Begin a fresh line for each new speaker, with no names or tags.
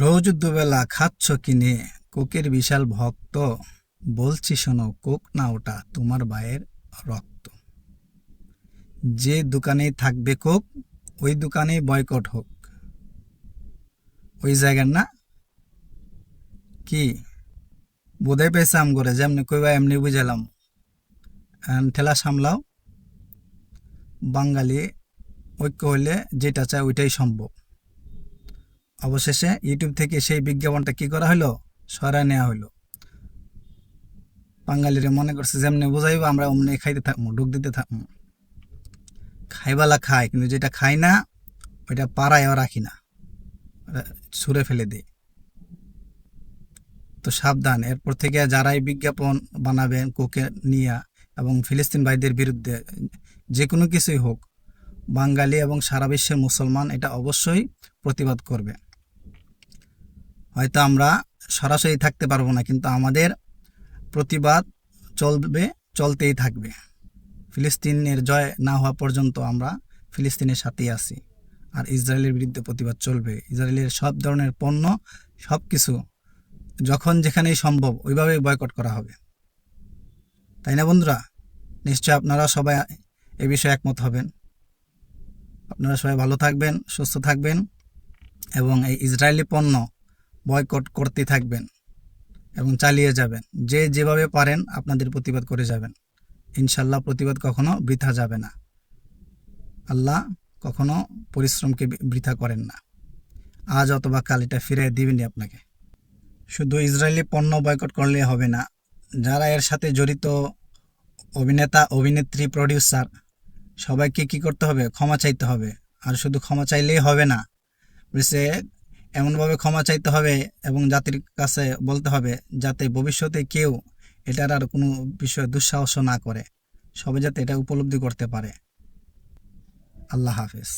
রোজ দুবেলা খাচ্ছ কিনে? কোকের বিশাল ভক্ত। বলছি শোনো, কোক না ওটা তোমার বায়ের রক্ত। যে দোকানেই থাকবে কোক, ওই দোকানেই বয়কট হোক। ওই জায়গার না? কি? বোধহয় পেয়েছে আম করে, যেমনি কইবা এমনি বুঝালাম। ঠেলা সামলাও। বাঙালি ঐক্য হলে যেটা চায় ওইটাই সম্ভব। অবশেষে ইউটিউব থেকে সেই বিজ্ঞাপনটা কি করা হলো? সরায় নেওয়া হলো। বাঙালিরা মনে করছে যেমনি বোঝাইব, আমরা অমনি খাইতে থাকব ঢুক দিতে থাকব খাইবালা খায়, কিন্তু যেটা খাই না, ওইটা পাড়ায়ও রাখি না। ছুঁড়ে ফেলে দিই তো সাবধান, এরপর থেকে যারাই বিজ্ঞাপন বানাবেন, কোকে নিয়ে এবং ফিলিস্তিন ভাইদের বিরুদ্ধে যে কোনো কিছুই হোক, বাঙালি এবং সারা বিশ্বের মুসলমান এটা অবশ্যই প্রতিবাদ করবে। হয়তো আমরা সরাসরি থাকতে পারব না, কিন্তু আমাদের প্রতিবাদ চলবে, চলতেই থাকবে। ফিলিস্তিনের জয় না হওয়া পর্যন্ত আমরা ফিলিস্তিনের সাথেই আছি। আর ইসরায়েলের বিরুদ্ধে প্রতিবাদ চলবে। ইসরায়েলের সব ধরনের পণ্য সব কিছু যখন যেখানেই সম্ভব ওইভাবেই বয়কট করা হবে। তাই না বন্ধুরা? নিশ্চয় আপনারা সবাই এ বিষয়ে একমত হবেন। আপনারা সবাই ভালো থাকবেন, সুস্থ থাকবেন এবং এই ইসরায়েলি পণ্য বয়কট করতে থাকবেন এবং চালিয়ে যাবেন। যে যেভাবে পারেন আপনাদের প্রতিবাদ করে যাবেন। ইনশাল্লাহ প্রতিবাদ কখনো বৃথা যাবে না। আল্লাহ কখনো পরিশ্রমকে বৃথা করেন না। আজ অথবা কাল এটা ফিরে দিবেনই আপনাকে। শুধু ইসরায়েলি পণ্য বয়কট করলে হবে না। যারা এর সাথে জড়িত অভিনেতা, অভিনেত্রী প্রডিউসার সবাইকে কি করতে হবে? ক্ষমা চাইতে হবে। আর শুধু ক্ষমা চাইলেই হবে না। বলছে এমনভাবে ক্ষমা চাইতে হবে এবং জাতির কাছে বলতে হবে যাতে ভবিষ্যতে কেউ এটার আর কোনো বিষয়ে দুঃসাহস না করে। সবাই যাতে এটা উপলব্ধি করতে পারে। আল্লাহ হাফেজ।